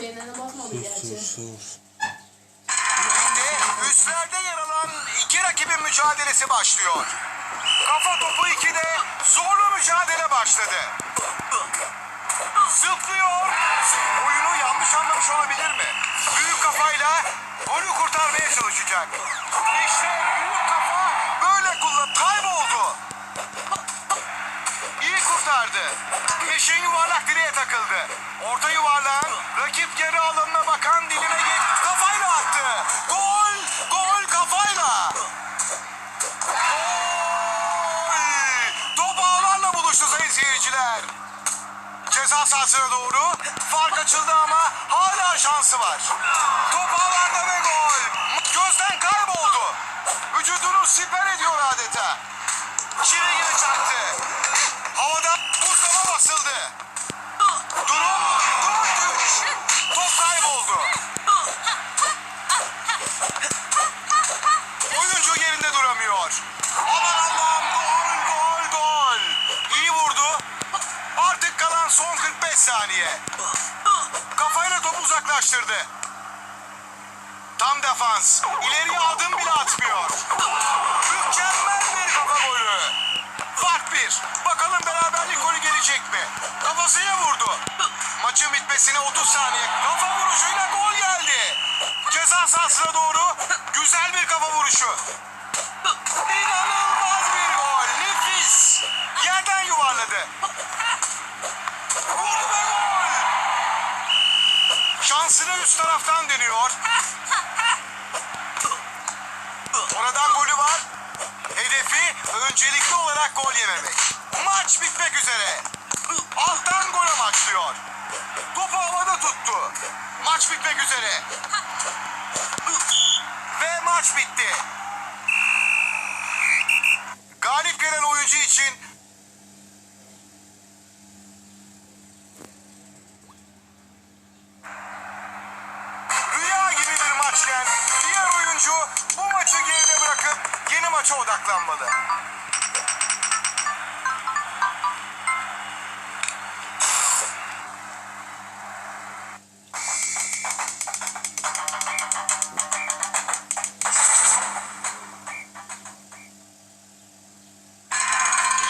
Peynirine basmadı Sus gerçi. sus sus. Şimdi üstlerde yer alan iki rakibin mücadelesi başlıyor. Kafa topu 2'de zorlu mücadele başladı. Zıplıyor. Oyunu yanlış anlamış olabilir mi? Büyük kafayla golü kurtarmaya çalışacak. İşte büyük kafa böyle kullan kayboldu. İyi kurtardı. Eşin yuvarlak direğe takıldı. Orta yuvarlağın rakip yarı alanına bakan diline geç. Kafayla attı. Gol! Gol kafayla. Gol! Top ağlarla buluştu sayın seyirciler. Ceza sahasına doğru. Fark açıldı ama hala şansı var. Top ağlarda ve gol. Gözden kayboldu. Vücudunu siper ediyor adeta. Çileğini çaktı. Havada buzlama basıldı. Şansını üst taraftan deniyor. Oradan golü var. Hedefi öncelikli olarak gol yememek. Maç bitmek üzere. Alttan gol amaçlıyor. Topu havada tuttu. Maç bitmek üzere. Ve maç bitti. Galip gelen oyuncu için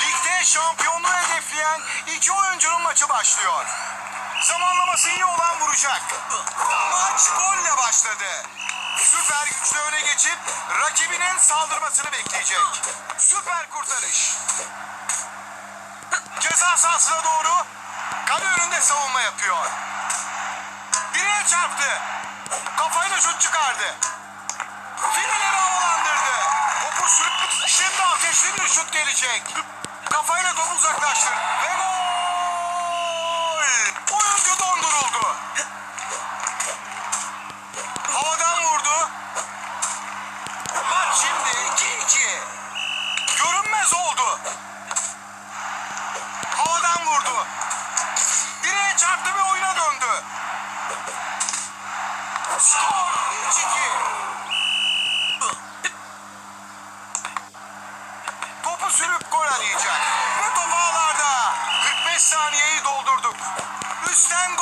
Ligde şampiyonluğu hedefleyen iki oyuncunun maçı başlıyor. Zamanlaması iyi olan vuracak. Maç golle başladı. Süper güçle öne geçip rakibinin saldırmasını bekleyecek. Süper kurtarış. Ceza sahasına doğru kale önünde savunma yapıyor. Direğe çarptı. Kafayla şut çıkardı. Fileleri havalandırdı. Topu sürüp şimdi ateşli bir şut gelecek. Kafayla topu uzaklaştır. Ve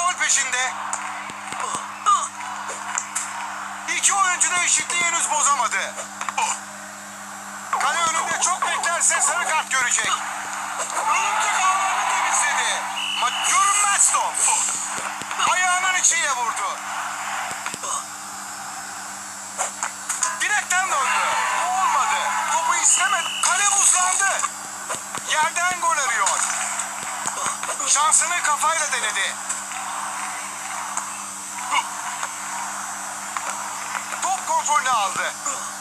gol peşinde. İki oyuncu da eşitliği henüz bozamadı. Kale önünde çok beklerse sarı kart görecek. Örümcek ağlarını temizledi. Ma görünmez top. Ayağının içiyle vurdu. Direkten döndü. Olmadı. Topu istemedi. Kale buzlandı. Yerden gol arıyor. Şansını kafayla denedi. Kontrolünü aldı.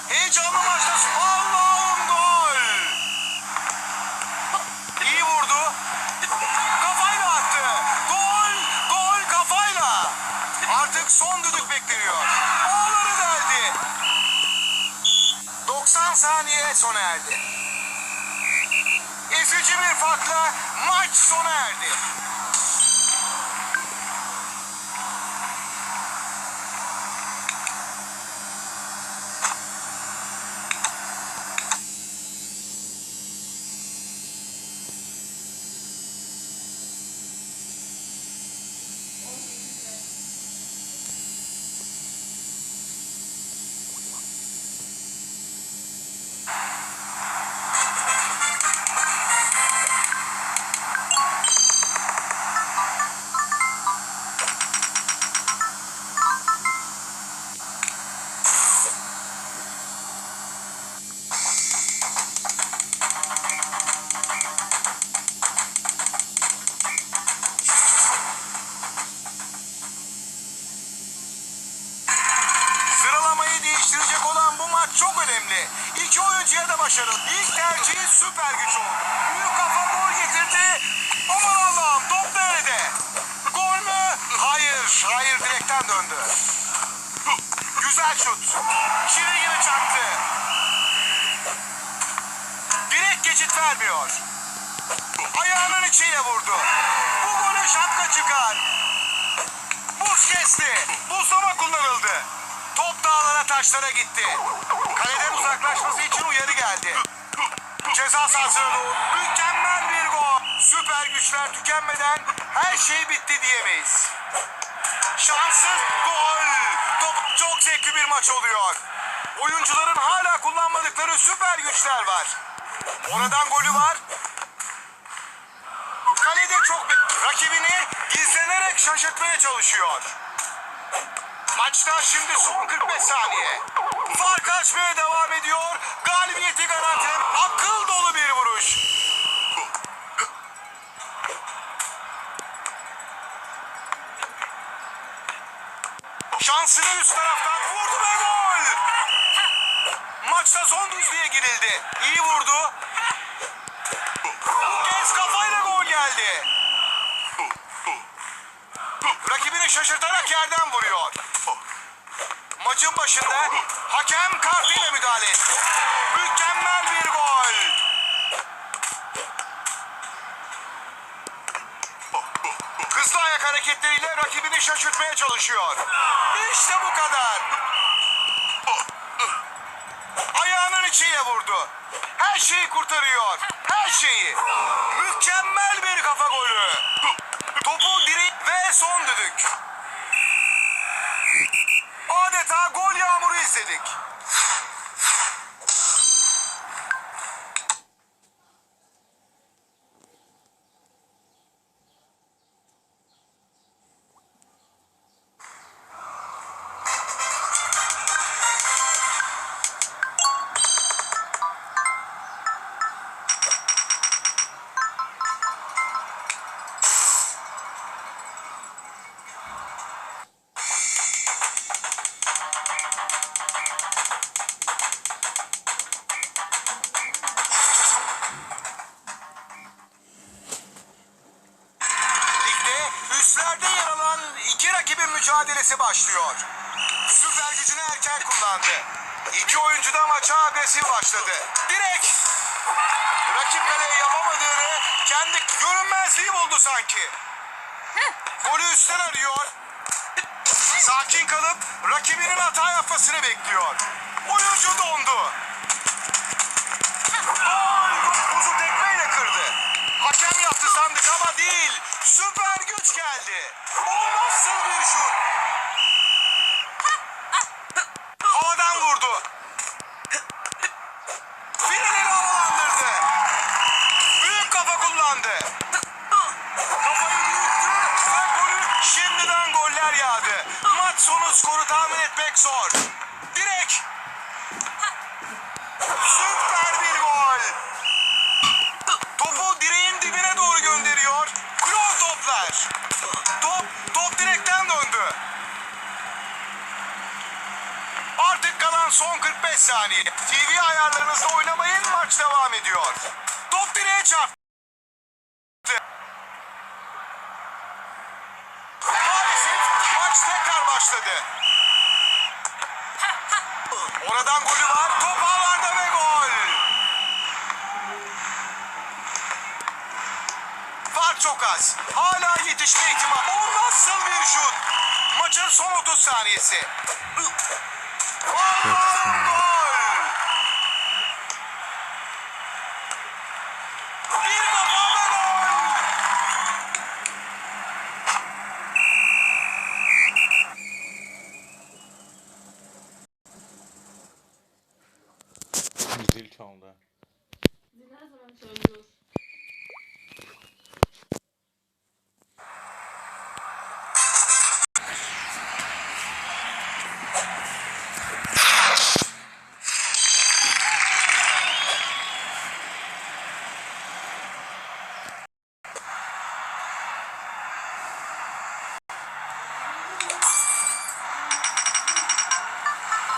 Heyecanlı maçta Allah'ım gol. İyi vurdu. Kafayla attı. Gol, gol kafayla. Artık son düdük bekleniyor. Ağları deldi. 90 saniye sona erdi. Ezici bir farkla maç sona erdi. Süper güç oldu. Büyük kafa gol getirdi. Aman Allah'ım top nerede? Gol mü? Hayır. Hayır direkten döndü. Güzel şut. Çivi gibi çaktı. Direkt geçit vermiyor. Ayağının içiyle vurdu. Bu golü şapka çıkar. Buz kesti. Buzlama kullanıldı. Taşlara gitti. Kaleden uzaklaşması için uyarı geldi. Ceza sahasına doğru. Mükemmel bir gol. Süper güçler tükenmeden her şey bitti diyemeyiz. Şanssız gol. Top çok zevkli bir maç oluyor. Oyuncuların hala kullanmadıkları süper güçler var. Oradan golü var. Kalede çok rakibini gizlenerek şaşırtmaya çalışıyor. Maçta şimdi son 45 saniye. Fark açmaya devam ediyor. Galibiyeti garantilen akıl dolu bir vuruş. Şansını üst taraftan vurdu ve gol. Maçta son düzlüğe girildi. İyi vurdu. Bu kez kafayla gol geldi. Rakibini şaşırtarak yerden vuruyor. Maçın başında hakem kartıyla müdahale etti. Mükemmel bir gol. Hızlı ayak hareketleriyle rakibini şaşırtmaya çalışıyor. İşte bu kadar. Ayağının içiyle vurdu. Her şeyi kurtarıyor. Her şeyi. Mükemmel bir kafa golü. Topu direk ve son düdük. Adeta gol yağmuru izledik. Üstlerde yer alan iki rakibin mücadelesi başlıyor. Süper gücünü erken kullandı. İki oyuncu da maça agresif başladı. Direkt rakip kaleye yapamadığını kendi görünmezliği buldu sanki. Golü üstten arıyor. Sakin kalıp rakibinin hata yapmasını bekliyor. Oyuncu dondu. Hakem yaptı sandık ama değil. Süper güç geldi. O nasıl bir şut? Havadan vurdu. Fileleri havalandırdı. Büyük kafa kullandı. Kafayı Toplar. Top, top direkten döndü. Artık kalan son 45 saniye. TV ayarlarınızda oynamayın maç devam ediyor. Top direğe çarptı. Maalesef maç tekrar başladı. Oradan golü var. Top ağlarda ve gol. Fark çok az. Hala yetişme ihtimali. O nasıl bir şut? Maçın son 30 saniyesi. Allah'ım